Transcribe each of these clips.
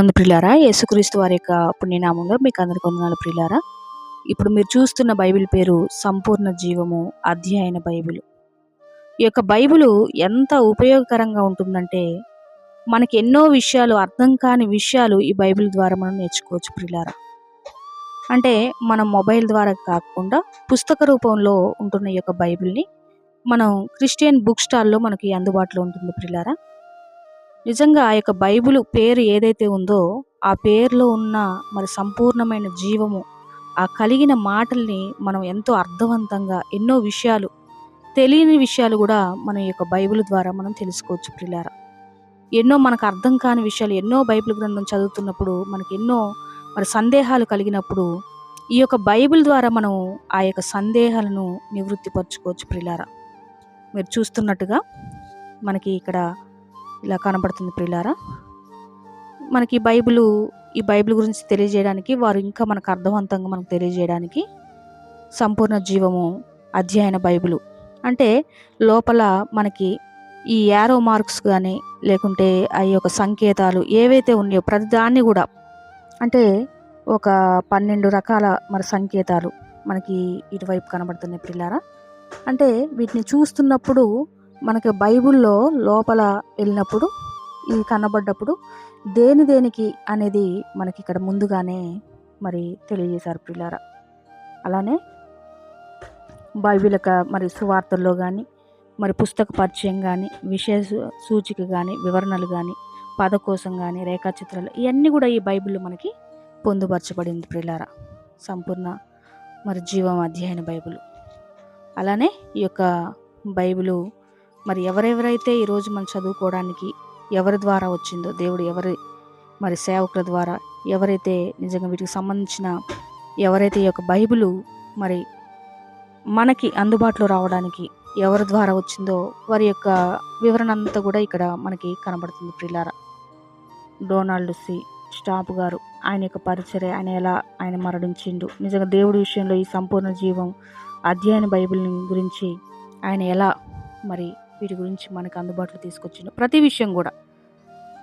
ప్రభునందు ప్రిలారా యేసుక్రీస్తు వారి యొక్క పుణ్యనామంలో మీకు అందరికి వందనాలు ప్రిలారా ఇప్పుడు మీరు చూస్తున్న బైబిల్ పేరు సంపూర్ణ జీవము అధ్యయన బైబిల్. ఈ యొక్క బైబిల్ ఎంత ఉపయోగకరంగా ఉంటుందంటే మనకి ఎన్నో విషయాలు అర్థం కాని విషయాలు ఈ బైబిల్ ద్వారా మనం నేర్చుకోవచ్చు ప్రిలారా అంటే మనం మొబైల్ ద్వారా కాకుండా పుస్తక రూపంలో ఉంటున్న ఈ యొక్క బైబిల్ని మనం క్రిస్టియన్ బుక్ స్టాల్లో మనకి అందుబాటులో ఉంటుంది ప్రిలారా నిజంగా ఆ యొక్క బైబుల్ పేరు ఏదైతే ఉందో ఆ పేరులో ఉన్న మరి సంపూర్ణమైన జీవము ఆ కలిగిన మాటల్ని మనం ఎంతో అర్థవంతంగా ఎన్నో విషయాలు తెలియని విషయాలు కూడా మన యొక్క బైబిల్ ద్వారా మనం తెలుసుకోవచ్చు ప్రిలారా. ఎన్నో మనకు అర్థం కాని విషయాలు ఎన్నో బైబిల్ గ్రంథం చదువుతున్నప్పుడు మనకి ఎన్నో మరి సందేహాలు కలిగినప్పుడు ఈ యొక్క బైబిల్ ద్వారా మనం ఆ యొక్క సందేహాలను నివృత్తిపరచుకోవచ్చు ప్రిలారా. మీరు చూస్తున్నట్టుగా మనకి ఇక్కడ ఇలా కనబడుతుంది ప్రియులారా. మనకి బైబిల్ ఈ బైబిల్ గురించి తెలియజేయడానికి వారు ఇంకా మనకు అర్థవంతంగా మనకు తెలియజేయడానికి సంపూర్ణ జీవము అధ్యయన బైబిలు. అంటే లోపల మనకి ఈ యారో మార్క్స్ కానీ లేకుంటే ఆ యొక్క సంకేతాలు ఏవైతే ఉన్నాయో ప్రతిదాన్ని కూడా అంటే ఒక పన్నెండు రకాల మరి సంకేతాలు మనకి ఇటువైపు కనబడుతున్నాయి పిల్లారా అంటే వీటిని చూస్తున్నప్పుడు మనకి బైబిల్లో లోపల వెళ్ళినప్పుడు ఇవి కనబడ్డప్పుడు దేని దేనికి అనేది మనకి ఇక్కడ ముందుగానే మరి తెలియజేశారు పిల్లారా అలానే బైబిల్ యొక్క మరి సువార్తల్లో కానీ మరి పుస్తక పరిచయం కానీ విశేష సూచిక కానీ వివరణలు కానీ పదకోసం కానీ రేఖాచిత్రాలు ఇవన్నీ కూడా ఈ బైబిల్లో మనకి పొందుపరచబడింది ప్రిలారా. సంపూర్ణ మరి జీవం అధ్యయన బైబిల్. అలానే ఈ యొక్క బైబిలు మరి ఎవరెవరైతే ఈరోజు మనం చదువుకోవడానికి ఎవరి ద్వారా వచ్చిందో దేవుడు ఎవరి మరి సేవకుల ద్వారా ఎవరైతే నిజంగా వీటికి సంబంధించిన ఎవరైతే ఈ యొక్క బైబిలు మరి మనకి అందుబాటులో రావడానికి ఎవరి ద్వారా వచ్చిందో వారి యొక్క వివరణ అంతా కూడా ఇక్కడ మనకి కనబడుతుంది ప్రిలారా. Donald C. స్టాప్ గారు ఆయన యొక్క పరిచర్య ఆయన ఎలా ఆయన మరణించిండు నిజంగా దేవుడి విషయంలో ఈ సంపూర్ణ జీవం అధ్యయన బైబిల్ గురించి ఆయన ఎలా మరి వీటి గురించి మనకు అందుబాటులో తీసుకొచ్చిండు. ప్రతి విషయం కూడా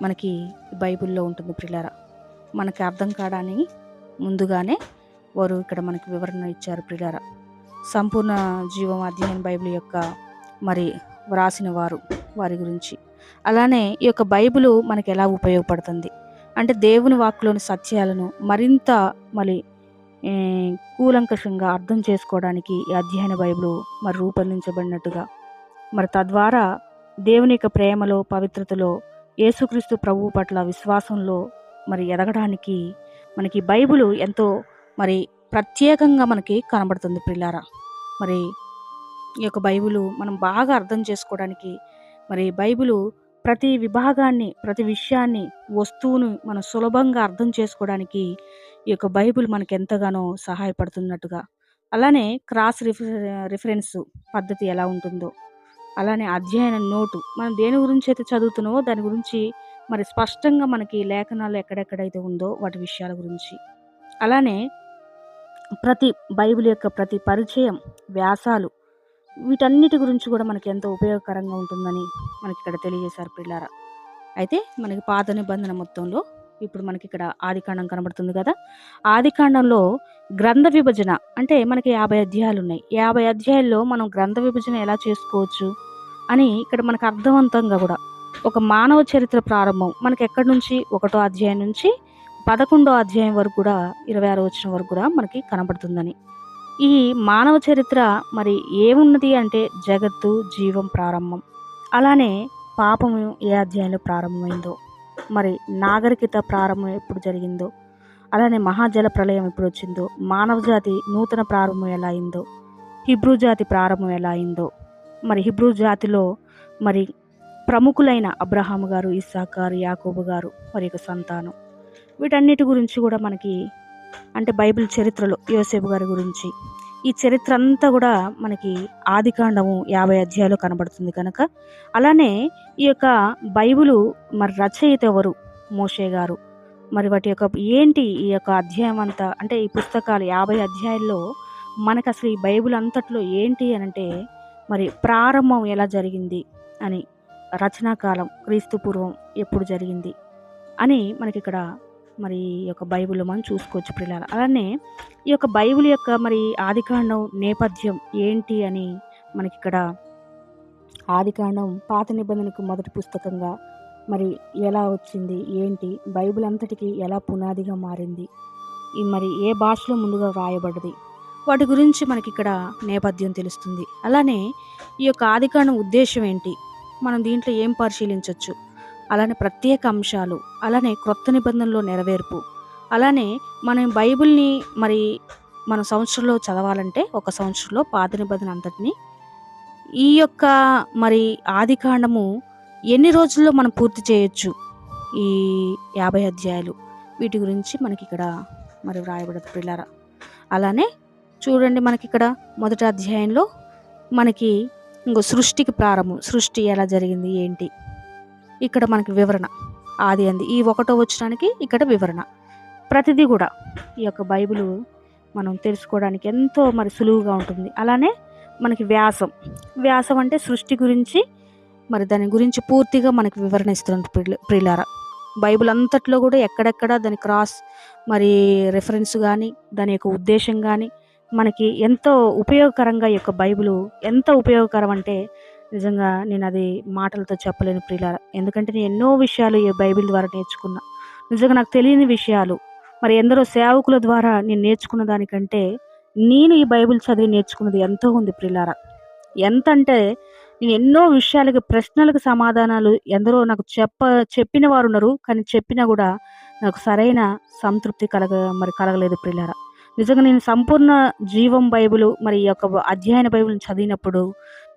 మనకి బైబిల్లో ఉంటుంది ప్రిలారా. మనకి అర్థం కావడానికి ముందుగానే వారు ఇక్కడ మనకి వివరణ ఇచ్చారు ప్రిలారా. సంపూర్ణ జీవం అధ్యయన బైబిల్ యొక్క మరి వ్రాసిన వారు వారి గురించి. అలానే ఈ యొక్క బైబిల్ మనకి ఎలా ఉపయోగపడుతుంది? అంటే దేవుని వాక్కులోని సత్యాలను మరింత మరి కూలంకషంగా అర్థం చేసుకోవడానికి ఈ అధ్యయన బైబిల్ మరి రూపొందించబడినట్టుగా మరి తద్వారా దేవుని యొక్క ప్రేమలో పవిత్రతలో యేసుక్రీస్తు ప్రభు పట్ల విశ్వాసంలో మరి ఎదగడానికి మనకి బైబిల్ ఎంతో మరి ప్రత్యేకంగా మనకి కనబడుతుంది పిల్లారా మరి ఈ యొక్క బైబిల్ మనం బాగా అర్థం చేసుకోవడానికి మరి బైబిల్ ప్రతి విభాగాన్ని ప్రతి విషయాన్ని వస్తువును మనం సులభంగా అర్థం చేసుకోవడానికి ఈ యొక్క బైబిల్ మనకు ఎంతగానో సహాయపడుతున్నట్టుగా. అలానే క్రాస్ రిఫరెన్స్ పద్ధతి ఎలా ఉంటుందో అలానే అధ్యయన నోటు. మనం దేని గురించి అయితే చదువుతున్నామో దాని గురించి మరి స్పష్టంగా మనకి లేఖనాలు ఎక్కడెక్కడైతే ఉందో వాటి విషయాల గురించి. అలానే ప్రతి బైబిల్ యొక్క ప్రతి పరిచయం వ్యాసాలు వీటన్నిటి గురించి కూడా మనకి ఎంతో ఉపయోగకరంగా ఉంటుందని మనకి ఇక్కడ తెలియజేశారు పిల్లారా అయితే మనకి పాత నిబంధన మొత్తంలో ఇప్పుడు మనకి ఇక్కడ ఆదికాండం కనబడుతుంది కదా. ఆదికాండంలో గ్రంథ విభజన అంటే మనకి యాభై అధ్యాయాలు ఉన్నాయి. యాభై అధ్యాయాల్లో మనం గ్రంథ విభజన ఎలా చేసుకోవచ్చు? అని ఇక్కడ మనకు అర్థవంతంగా కూడా ఒక మానవ చరిత్ర ప్రారంభం మనకి ఎక్కడి నుంచి? ఒకటో అధ్యాయం నుంచి పదకొండో అధ్యాయం వరకు కూడా ఇరవై ఆరో వచ్చిన వరకు కూడా మనకి కనబడుతుందని. ఈ మానవ చరిత్ర మరి ఏమున్నది అంటే జగత్తు జీవం ప్రారంభం. అలానే పాపము ఏ అధ్యాయంలో ప్రారంభమైందో మరి నాగరికత ప్రారంభం ఎప్పుడు జరిగిందో అలానే మహాజల ప్రళయం ఎప్పుడు వచ్చిందో మానవ జాతి నూతన ప్రారంభం ఎలా అయిందో హిబ్రూ జాతి ప్రారంభం ఎలా అయిందో మరి హిబ్రూ జాతిలో మరి ప్రముఖులైన అబ్రహాము గారు ఇస్సాకారు యాకోబు గారు మరి యొక్క సంతానం. వీటన్నిటి గురించి కూడా మనకి అంటే బైబిల్ చరిత్రలో యోసేపు గారి గురించి ఈ చరిత్ర అంతా కూడా మనకి ఆదికాండము యాభై అధ్యాయాలు కనబడుతుంది కనుక. అలానే ఈ యొక్క బైబిలు మరి రచయిత ఎవరు? మోషే గారు. మరి వాటి యొక్క ఏంటి ఈ యొక్క అధ్యాయం అంతా? అంటే ఈ పుస్తకాలు యాభై అధ్యాయాల్లో మనకు అసలు ఈ బైబిల్ అంతట్లో ఏంటి అని అంటే మరి ప్రారంభం ఎలా జరిగింది అని రచనాకాలం క్రీస్తు పూర్వం ఎప్పుడు జరిగింది అని మనకి ఇక్కడ మరి ఈ యొక్క బైబిల్ మనం చూసుకోవచ్చు పిల్లలు అలానే ఈ యొక్క బైబిల్ యొక్క మరి ఆదికాండం నేపథ్యం ఏంటి అని మనకి ఇక్కడ ఆదికాండం పాత నిబంధనకు మొదటి పుస్తకంగా మరి ఎలా వచ్చింది ఏంటి బైబిల్ అంతటికి ఎలా పునాదిగా మారింది ఈ మరి ఏ భాషలో ముందుగా వ్రాయబడ్డది వాటి గురించి మనకి ఇక్కడ నేపథ్యం తెలుస్తుంది. అలానే ఈ యొక్క ఆదికాండం ఉద్దేశం ఏంటి? మనం దీంట్లో ఏం పరిశీలించవచ్చు అలానే ప్రత్యేక అంశాలు అలానే క్రొత్త నిబంధనలో నెరవేర్పు అలానే మనం బైబిల్ని మరి మన సంవత్సరంలో చదవాలంటే ఒక సంవత్సరంలో పాత నిబంధన అంతటిని ఈ యొక్క మరి ఆదికాండము ఎన్ని రోజుల్లో మనం పూర్తి చేయొచ్చు? ఈ యాభై అధ్యాయాలు. వీటి గురించి మనకి ఇక్కడ మరి వ్రాయబడదు పిల్లరా అలానే చూడండి మనకి ఇక్కడ మొదటి అధ్యాయంలో మనకి ఇంకో సృష్టికి ప్రారంభం. సృష్టి ఎలా జరిగింది? ఏంటి? ఇక్కడ మనకి వివరణ. ఆది అంది. ఈ ఒకటో వచ్చడానికి ఇక్కడ వివరణ. ప్రతిదీ కూడా ఈ యొక్క బైబిల్ మనం తెలుసుకోవడానికి ఎంతో మరి సులువుగా ఉంటుంది. అలానే మనకి వ్యాసం. వ్యాసం అంటే సృష్టి గురించి మరి దాని గురించి పూర్తిగా మనకి వివరణ ఇస్తుంది ప్రిలార. బైబిల్ అంతట్లో కూడా ఎక్కడెక్కడ దాని క్రాస్ మరి రెఫరెన్స్ కానీ దాని యొక్క ఉద్దేశం కానీ మనకి ఎంతో ఉపయోగకరంగా ఈ యొక్క బైబిల్ ఎంత ఉపయోగకరం అంటే నిజంగా నేను అది మాటలతో చెప్పలేను ప్రియులారా. ఎందుకంటే నేను ఎన్నో విషయాలు ఈ బైబిల్ ద్వారా నేర్చుకున్నా. నిజంగా నాకు తెలియని విషయాలు. మరి ఎందరో సేవకుల ద్వారా నేను నేర్చుకున్న దానికంటే నేను ఈ బైబిల్ చదివి నేర్చుకున్నది ఎంతో ఉంది ప్రిలారా ఎంత అంటే నేను ఎన్నో విషయాలకి ప్రశ్నలకు సమాధానాలు ఎందరో నాకు చెప్ప చెప్పిన వారు ఉన్నారు. కానీ చెప్పినా కూడా నాకు సరైన సంతృప్తి కలగ మరి కలగలేదు ప్రియులారా. నిజంగా నేను సంపూర్ణ జీవం బైబిల్ మరి ఈ యొక్క అధ్యయన బైబిల్ని చదివినప్పుడు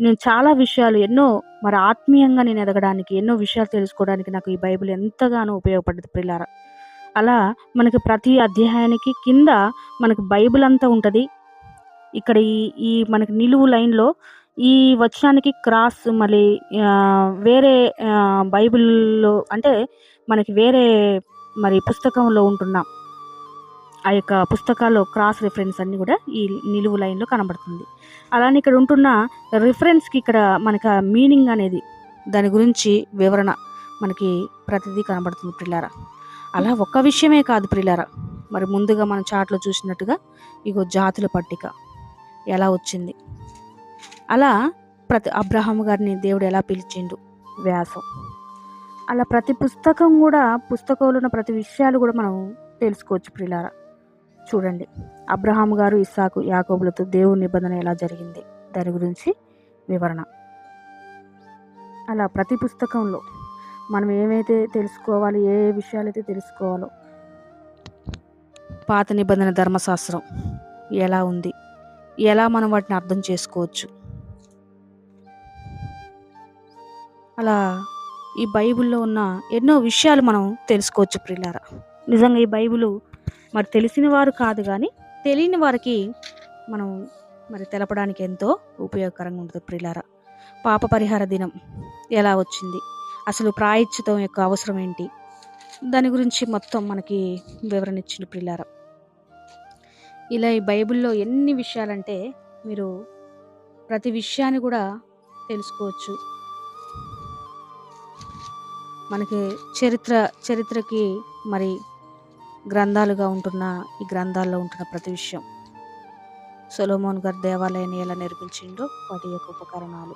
నేను చాలా విషయాలు ఎన్నో మరి ఆత్మీయంగా నేను ఎదగడానికి ఎన్నో విషయాలు తెలుసుకోవడానికి నాకు ఈ బైబిల్ ఎంతగానో ఉపయోగపడ్డది ప్రియులారా అలా మనకి ప్రతి అధ్యాయానికి కింద మనకి బైబిల్ అంతా ఉంటుంది. ఇక్కడ ఈ ఈ మనకి నిలువు లైన్లో ఈ వచనానికి క్రాస్ మళ్ళీ వేరే బైబిల్లో అంటే మనకి వేరే మరి పుస్తకంలో ఉంటున్నాం. ఆ యొక్క పుస్తకాల్లో క్రాస్ రిఫరెన్స్ అన్నీ కూడా ఈ నిలువు లైన్లో కనబడుతుంది. అలానే ఇక్కడ ఉంటున్న రిఫరెన్స్కి ఇక్కడ మనకి ఆ మీనింగ్ అనేది దాని గురించి వివరణ మనకి ప్రతిదీ కనబడుతుంది ప్రిల్లారా. అలా ఒక్క విషయమే కాదు ప్రిల్లారా. మరి ముందుగా మనం చాట్లో చూసినట్టుగా ఇగో జాతుల పట్టిక ఎలా వచ్చింది. అలా ప్రతి అబ్రహాం గారిని దేవుడు ఎలా పిలిచిండు? వ్యాసం. అలా ప్రతి పుస్తకం కూడా పుస్తకంలో ఉన్న ప్రతి విషయాలు కూడా మనం తెలుసుకోవచ్చు ప్రిలారా చూడండి. అబ్రహాం గారు ఇస్సాకు యాకోబులతో దేవుని నిబంధన ఎలా జరిగింది? దాని గురించి వివరణ. అలా ప్రతి పుస్తకంలో మనం ఏమైతే తెలుసుకోవాలి ఏ ఏ విషయాలైతే తెలుసుకోవాలో పాత నిబంధన ధర్మశాస్త్రం ఎలా ఉంది? ఎలా మనం వాటిని అర్థం చేసుకోవచ్చు? అలా ఈ బైబిల్లో ఉన్న ఎన్నో విషయాలు మనం తెలుసుకోవచ్చు ప్రిల్లారా నిజంగా ఈ బైబిల్ మరి తెలిసిన వారు కాదు కానీ తెలియని వారికి మనం మరి తెలపడానికి ఎంతో ఉపయోగకరంగా ఉంటుంది ప్రిలారా. పాప పరిహార దినం ఎలా వచ్చింది? అసలు ప్రాయశ్చితం యొక్క అవసరం ఏంటి? దాని గురించి మొత్తం మనకి వివరణ ఇచ్చింది ప్రిలారా. ఇలా ఈ బైబిల్లో ఎన్ని విషయాలంటే మీరు ప్రతి విషయాన్ని కూడా తెలుసుకోవచ్చు. మనకి చరిత్ర చరిత్రకి మరి గ్రంథాలుగా ఉంటున్న ఈ గ్రంథాల్లో ఉంటున్న ప్రతి విషయం. సొలోమోన్ గారి దేవాలయాన్ని ఎలా నిర్మించిండో వాటి యొక్క ఉపకరణాలు.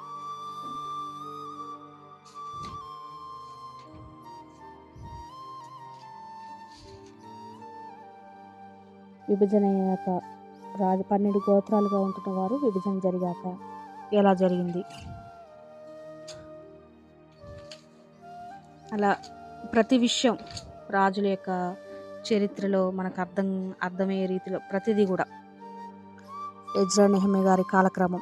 విభజన అయ్యాక రాజు పన్నెండు గోత్రాలుగా ఉంటున్న వారు విభజన జరిగాక ఎలా జరిగింది? అలా ప్రతి విషయం రాజుల యొక్క చరిత్రలో మనకు అర్థం అర్థమయ్యే రీతిలో ప్రతిదీ కూడా. ఎజ్రా నెహమే గారి కాలక్రమం.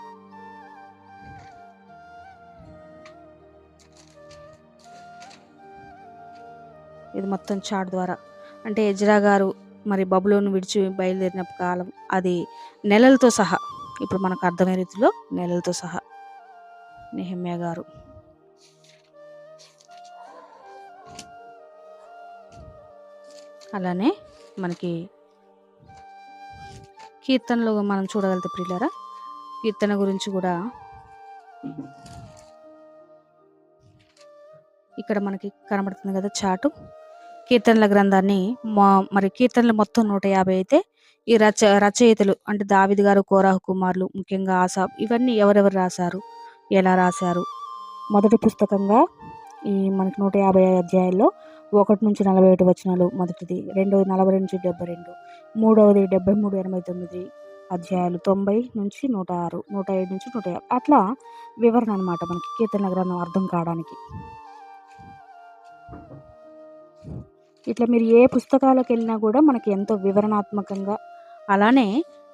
ఇది మొత్తం చాట్ ద్వారా. అంటే ఎజ్రా గారు మరి బబులోను విడిచి బయలుదేరిన కాలం అది నెలలతో సహా. ఇప్పుడు మనకు అర్థమయ్యే రీతిలో నెలలతో సహా. నెహమ్య గారు. అలానే మనకి కీర్తనలో మనం చూడగలిగితే ప్రియులరా కీర్తన గురించి కూడా ఇక్కడ మనకి కనబడుతుంది కదా చాటు. కీర్తనల గ్రంథాన్ని మా- మరి కీర్తనలు మొత్తం నూట యాభై అయితే ఈ రచ రచయితలు అంటే దావిద్ గారు కోరాహు కుమార్లు ముఖ్యంగా ఆసా ఇవన్నీ ఎవరెవరు రాశారు ఎలా రాశారు? మొదటి పుస్తకంగా ఈ మనకి నూట యాభై అధ్యాయాల్లో ఒకటి నుంచి నలభై ఒకటి వచనాలు మొదటిది రెండవది నలభై నుంచి డెబ్బై రెండు మూడవది డెబ్బై మూడు ఎనభై తొమ్మిది అధ్యాయాలు తొంభై నుంచి నూట ఆరు నూట ఏడు నుంచి నూట యాభై అట్లా వివరణ అనమాట మనకి కీర్తన గ్రంథం అర్థం కావడానికి. ఇట్లా మీరు ఏ పుస్తకాలకు వెళ్ళినా కూడా మనకి ఎంతో వివరణాత్మకంగా అలానే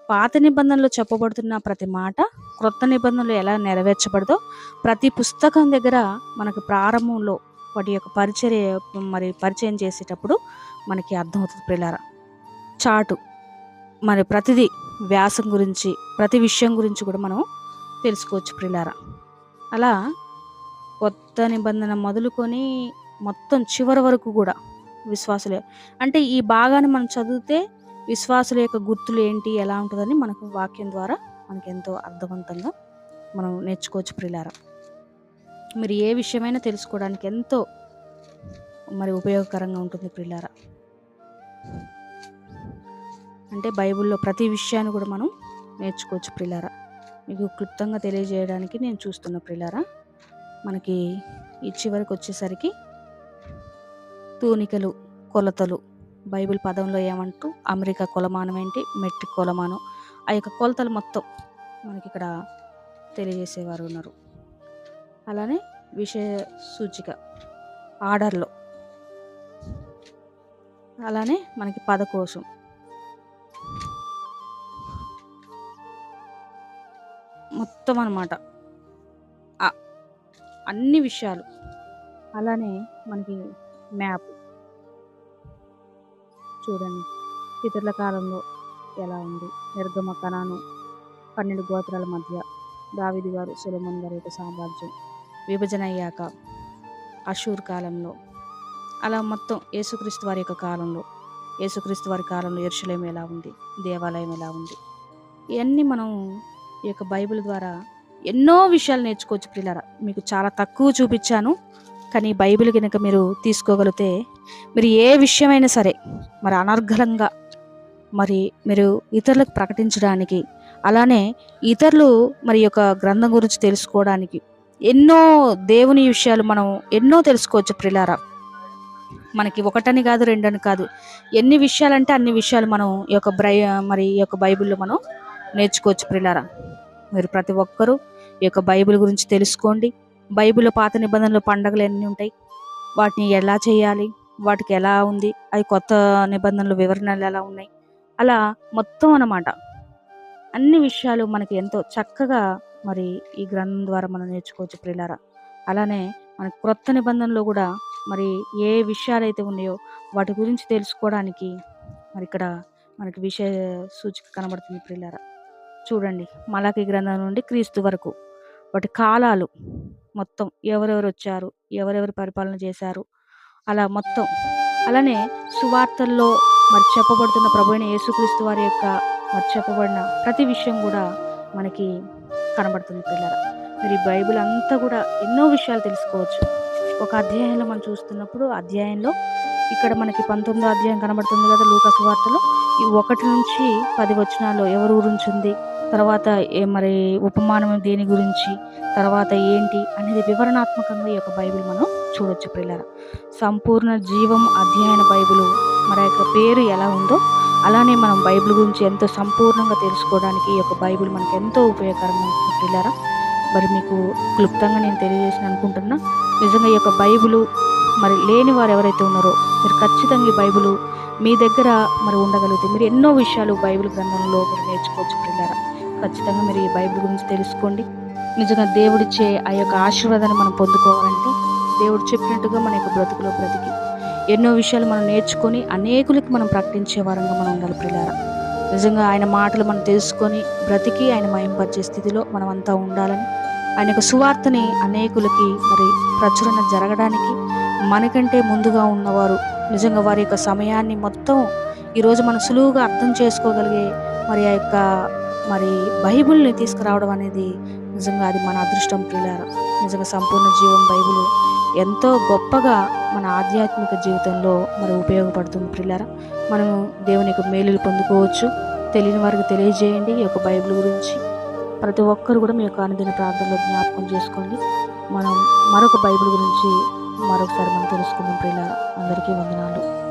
పాత నిబంధనలు చెప్పబడుతున్న ప్రతి మాట క్రొత్త నిబంధనలు ఎలా నెరవేర్చబడదో ప్రతి పుస్తకం దగ్గర మనకు ప్రారంభంలో వాటి యొక్క పరిచర్య మరి పరిచయం చేసేటప్పుడు మనకి అర్థమవుతుంది పిల్లరా చాటు మరి ప్రతిదీ వ్యాసం గురించి ప్రతి విషయం గురించి కూడా మనం తెలుసుకోవచ్చు ప్రిలారా. అలా కొత్త నిబంధన మొదలుకొని మొత్తం చివరి వరకు కూడా విశ్వాసులే అంటే ఈ భాగాన్ని మనం చదివితే విశ్వాసుల యొక్క గుర్తులు ఏంటి ఎలా ఉంటుందని మనకు వాక్యం ద్వారా మనకు ఎంతో అర్థవంతంగా మనం నేర్చుకోవచ్చు ప్రిలారా. మీరు ఏ విషయమైనా తెలుసుకోవడానికి ఎంతో మరి ఉపయోగకరంగా ఉంటుంది ప్రిలారా. అంటే బైబిల్లో ప్రతి విషయాన్ని కూడా మనం నేర్చుకోవచ్చు ప్రిలారా. మీకు క్లుప్తంగా తెలియజేయడానికి నేను చూస్తున్న ప్రిలారా మనకి ఈ చివరికి వచ్చేసరికి తూనికలు కొలతలు బైబిల్ పదంలో ఏమంటూ అమెరికా కొలమానం ఏంటి మెట్రిక్ కొలమానం ఆ యొక్క కొలతలు మొత్తం మనకి ఇక్కడ తెలియజేసేవారు ఉన్నారు. అలానే విషయ సూచిక ఆర్డర్లో. అలానే మనకి పదకోశం. మొత్తం అనమాట అన్ని విషయాలు. అలానే మనకి మ్యాప్. చూడండి ఇతరుల కాలంలో ఎలా ఉంది? నిర్గమ కణాను పన్నెండు గోత్రాల మధ్య. దావిది గారు సులమన్ గారి యొక్క సామ్రాజ్యం. విభజన అయ్యాక అషూర్ కాలంలో. అలా మొత్తం యేసుక్రీస్తు వారి యొక్క కాలంలో. యేసుక్రీస్తు వారి కాలంలో ఎరుషలేం ఎలా ఉంది? దేవాలయం ఎలా ఉంది? ఇవన్నీ మనం ఈ యొక్క బైబిల్ ద్వారా ఎన్నో విషయాలు నేర్చుకోవచ్చు పిల్లరా మీకు చాలా తక్కువ చూపించాను. కానీ బైబిల్ కనుక మీరు తీసుకోగలిగితే మీరు ఏ విషయమైనా సరే మరి అనర్ఘలంగా మరి మీరు ఇతరులకు ప్రకటించడానికి అలానే ఇతరులు మరి యొక్క గ్రంథం గురించి తెలుసుకోవడానికి ఎన్నో దేవుని విషయాలు మనం ఎన్నో తెలుసుకోవచ్చు ప్రిలారా. మనకి ఒకటని కాదు రెండని కాదు. ఎన్ని విషయాలంటే అన్ని విషయాలు మనం ఈ యొక్క బ్రై మరి ఈ యొక్క బైబిల్లో మనం నేర్చుకోవచ్చు ప్రిలారా. మీరు ప్రతి ఒక్కరూ ఈ యొక్క బైబిల్ గురించి తెలుసుకోండి. బైబిల్లో పాత నిబంధనలు పండగలు ఎన్ని ఉంటాయి? వాటిని ఎలా చేయాలి? వాటికి ఎలా ఉంది? అవి కొత్త నిబంధనలు వివరణలు ఎలా ఉన్నాయి? అలా మొత్తం అన్నమాట. అన్ని విషయాలు మనకి ఎంతో చక్కగా మరి ఈ గ్రంథం ద్వారా మనం నేర్చుకోవచ్చు ప్రిలారా అలానే మన క్రొత్త నిబంధనలో కూడా మరి ఏ విషయాలు అయితే ఉన్నాయో వాటి గురించి తెలుసుకోవడానికి మరి ఇక్కడ మనకి విషయ సూచిక కనబడుతుంది ప్రిలారా చూడండి మలాకి గ్రంథం నుండి క్రీస్తు వరకు వాటి కాలాలు మొత్తం ఎవరెవరు వచ్చారు ఎవరెవరు పరిపాలన చేశారు అలా మొత్తం. అలానే సువార్తల్లో మరి చెప్పబడుతున్న ప్రభు అయిన యేసుక్రీస్తు వారి యొక్క మరి చెప్పబడిన ప్రతి విషయం కూడా మనకి కనబడుతుంది పిల్లల మరి బైబిల్ అంతా కూడా ఎన్నో విషయాలు తెలుసుకోవచ్చు. ఒక అధ్యాయంలో మనం చూస్తున్నప్పుడు అధ్యాయంలో ఇక్కడ మనకి పంతొమ్మిదో అధ్యాయం కనబడుతుంది కదా లూకస్ వార్తలో. ఈ ఒకటి నుంచి పది వచనాలు ఎవరు ఊరించింది తర్వాత మరి ఉపమానం దేని గురించి? తర్వాత ఏంటి? అనేది వివరణాత్మకంగా ఈ యొక్క బైబిల్ మనం చూడొచ్చు పిల్లల సంపూర్ణ జీవం అధ్యయన బైబిల్. మరి యొక్క పేరు ఎలా ఉందో అలానే మనం బైబిల్ గురించి ఎంతో సంపూర్ణంగా తెలుసుకోవడానికి ఈ యొక్క బైబిల్ మనకు ఎంతో ఉపయోగకరంగా ఉంటుంది పిల్లరా మరి మీకు క్లుప్తంగా నేను తెలియజేసిన అనుకుంటున్నా నిజంగా ఈ యొక్క బైబిల్ మరి లేని వారు ఎవరైతే ఉన్నారో మీరు ఖచ్చితంగా ఈ బైబిల్ మీ దగ్గర మరి ఉండగలిగితే మీరు ఎన్నో విషయాలు బైబిల్ గ్రంథంలో మీరు నేర్చుకోవచ్చు పిల్లరా ఖచ్చితంగా మీరు ఈ బైబిల్ గురించి తెలుసుకోండి. నిజంగా దేవుడిచ్చే ఆ యొక్క ఆశీర్వాదాన్ని మనం పొందుకోవాలంటే దేవుడు చెప్పినట్టుగా మన యొక్క బ్రతుకులో బ్రతికి ఎన్నో విషయాలు మనం నేర్చుకొని అనేకులకి మనం ప్రకటించే వారంగా మనం ఉండాలి పిల్లారా నిజంగా ఆయన మాటలు మనం తెలుసుకొని బ్రతికి ఆయన మయంపరిచే స్థితిలో మనం అంతా ఉండాలని ఆయన యొక్క సువార్తని అనేకులకి మరి ప్రచురణ జరగడానికి మనకంటే ముందుగా ఉన్నవారు నిజంగా వారి యొక్క సమయాన్ని మొత్తం ఈరోజు మనం సులువుగా అర్థం చేసుకోగలిగే మరి ఆ యొక్క మరి బైబిల్ని తీసుకురావడం అనేది నిజంగా అది మన అదృష్టం ప్రియులారా. నిజంగా సంపూర్ణ జీవం బైబిల్ ఎంతో గొప్పగా మన ఆధ్యాత్మిక జీవితంలో మరి ఉపయోగపడుతుంది ప్రియులారా. మనము దేవుని యొక్క మేలులు పొందుకోవచ్చు. తెలియని వారికి తెలియజేయండి ఈ యొక్క బైబిల్ గురించి. ప్రతి ఒక్కరు కూడా మీ యొక్క అనుదిన ప్రార్థనలో జ్ఞాపకం చేసుకోండి. మనం మరొక బైబిల్ గురించి మరొకసారి మనం తెలుసుకుందాం ప్రియులారా. అందరికీ వందనాలు.